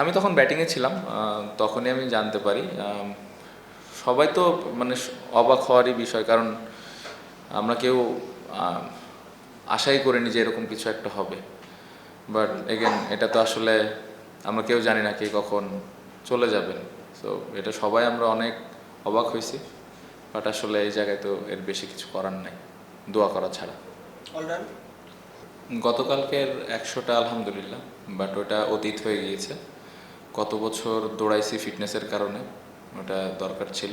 আমি তখন ব্যাটিংয়ে ছিলাম তখনই আমি জানতে পারি সবাই তো মানে অবাক হওয়ারই বিষয় কারণ আমরা কেউ আশাই করিনি যে এরকম কিছু একটা হবে। বাট এগেন এটা তো আসলে আমরা কেউ জানি না কে কখন চলে যাবেন। সো এটা সবাই আমরা অনেক অবাক হয়েছি বাট আসলে এই জায়গায় তো এর বেশি কিছু করার নাই দোয়া করা ছাড়া। গতকালকের একশোটা আলহামদুলিল্লাহ বাট ওটা অতীত হয়ে গিয়েছে। কত বছর দৌড়াইছি ফিটনেসের কারণে, ওটা দরকার ছিল।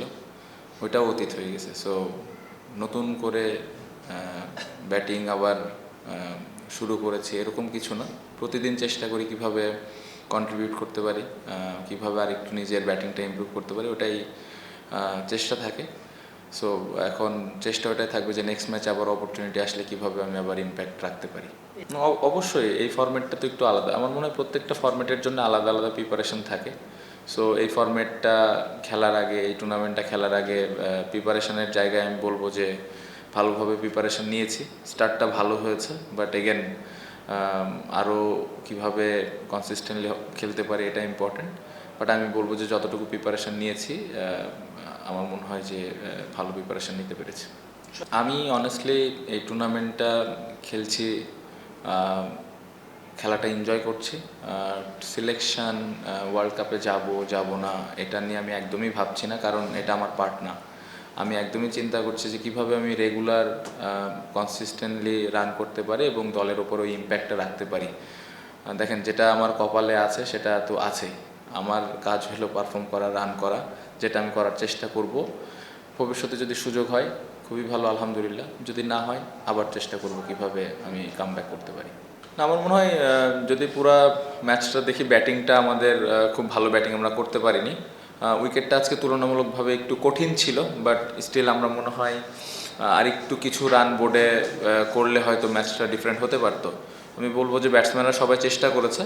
ওইটাও অতীত হয়ে গেছে। সো নতুন করে ব্যাটিং আবার শুরু করেছি এরকম কিছু না। প্রতিদিন চেষ্টা করি কীভাবে কন্ট্রিবিউট করতে পারি কীভাবে আর একটু নিজের ব্যাটিংটা ইম্প্রুভ করতে পারি, ওটাই চেষ্টা থাকে। সো এখন চেষ্টা ওটাই থাকবে যে নেক্সট ম্যাচ আবার অপরচুনিটি আসলে কীভাবে আমি আবার ইম্প্যাক্ট রাখতে পারি। অবশ্যই এই ফরম্যাটটা তো একটু আলাদা। আমার মনে হয় প্রত্যেকটা ফরম্যাটের জন্য আলাদা আলাদা প্রিপারেশন থাকে। সো এই ফরম্যাটটা খেলার আগে, এই টুর্নামেন্টটা খেলার আগে প্রিপারেশনের জায়গায় আমি বলব যে ভালোভাবে প্রিপারেশন নিয়েছি। স্টার্টটা ভালো হয়েছে বাট এগেন আরও কীভাবে কনসিস্টেন্টলি খেলতে পারি এটা ইম্পর্টেন্ট বাট আমি বলব যে যতটুকু প্রিপারেশন নিয়েছি আমার মনে হয় যে ভালো প্রিপারেশন নিতে পেরেছি। আমি অনেস্টলি এই টুর্নামেন্টটা খেলছি খেলাটা এনজয় করছি। আর সিলেকশন ওয়ার্ল্ড কাপে যাব যাব না, এটা নিয়ে আমি একদমই ভাবছি না, কারণ এটা আমার পার্ট না। আমি একদমই চিন্তা করছি যে, কীভাবে আমি রেগুলার কনসিস্টেন্টলি রান করতে পারি এবং দলের ওপর ওই ইম্প্যাক্টটা রাখতে পারি। দেখেন, যেটা আমার কপালে আছে, সেটা তো আছেই। আমার কাজ হলো পারফর্ম করা রান করা যেটা আমি করার চেষ্টা করব। ভবিষ্যতে যদি সুযোগ হয় খুবই ভালো আলহামদুলিল্লাহ। যদি না হয় আবার চেষ্টা করব কীভাবে আমি কাম করতে পারি। আমার মনে হয় যদি পুরা ম্যাচটা দেখি ব্যাটিংটা আমাদের খুব ভালো ব্যাটিং আমরা করতে পারিনি। উইকেটটা আজকে তুলনামূলকভাবে একটু কঠিন ছিল বাট স্টিল আমরা মনে হয় আহ, আরেকটু কিছু রান বোর্ডে করলে হয়তো ম্যাচটা ডিফারেন্ট হতে পারতো। আমি বলব যে ব্যাটসম্যানরা সবাই চেষ্টা করেছে।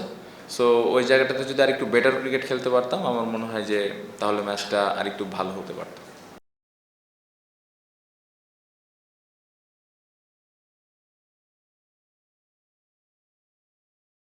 সো ওই জায়গাটাতে যদি আরেকটু বেটার ক্রিকেট খেলতে পারতাম, আমার মনে হয় যে তাহলে ম্যাচটা আরেকটু ভালো হতে পারতো।